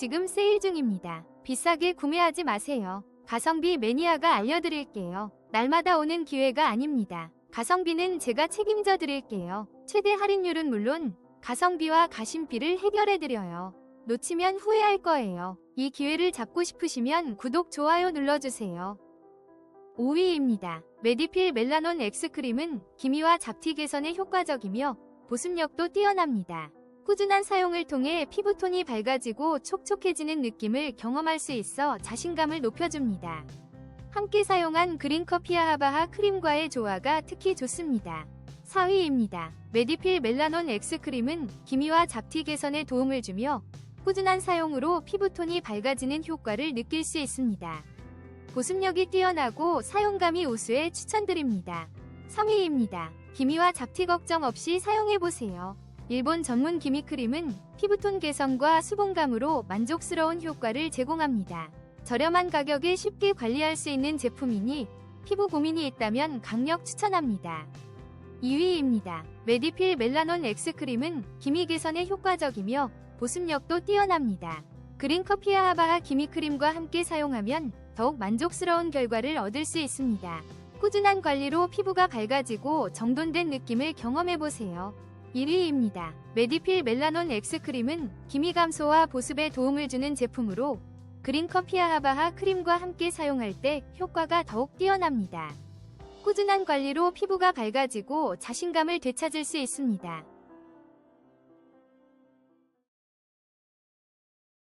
지금 세일 중입니다. 비싸게 구매하지 마세요. 가성비 매니아가 알려드릴게요. 날마다 오는 기회가 아닙니다. 가성비는 제가 책임져 드릴게요. 최대 할인율은 물론 가성비와 가심비를 해결해 드려요. 놓치면 후회할 거예요. 이 기회를 잡고 싶으시면 구독, 좋아요 눌러주세요. 5위입니다. 메디필 멜라논 엑스크림은 기미와 잡티 개선에 효과적이며 보습력도 뛰어납니다. 꾸준한 사용을 통해 피부톤이 밝아지고 촉촉해지는 느낌을 경험할 수 있어 자신감을 높여줍니다. 함께 사용한 그린커피아 하바하 크림과의 조화가 특히 좋습니다. 4위입니다. 메디필 멜라논 엑스크림은 기미와 잡티 개선에 도움을 주며 꾸준한 사용으로 피부톤이 밝아지는 효과를 느낄 수 있습니다. 보습력이 뛰어나고 사용감이 우수해 추천드립니다. 3위입니다. 기미와 잡티 걱정 없이 사용해보세요. 일본 전문 기미 크림은 피부톤 개선과 수분감으로 만족스러운 효과를 제공합니다. 저렴한 가격에 쉽게 관리할 수 있는 제품이니 피부 고민이 있다면 강력 추천합니다. 2위입니다. 메디필 멜라논 엑스크림은 기미 개선에 효과적이며 보습력도 뛰어납니다. 그린커피아 하바하 기미 크림과 함께 사용하면 더욱 만족스러운 결과를 얻을 수 있습니다. 꾸준한 관리로 피부가 밝아지고 정돈된 느낌을 경험해보세요. 1위입니다. 메디필 멜라논 엑스크림은 기미 감소와 보습에 도움을 주는 제품으로 그린 커피아 하바하 크림과 함께 사용할 때 효과가 더욱 뛰어납니다. 꾸준한 관리로 피부가 밝아지고 자신감을 되찾을 수 있습니다.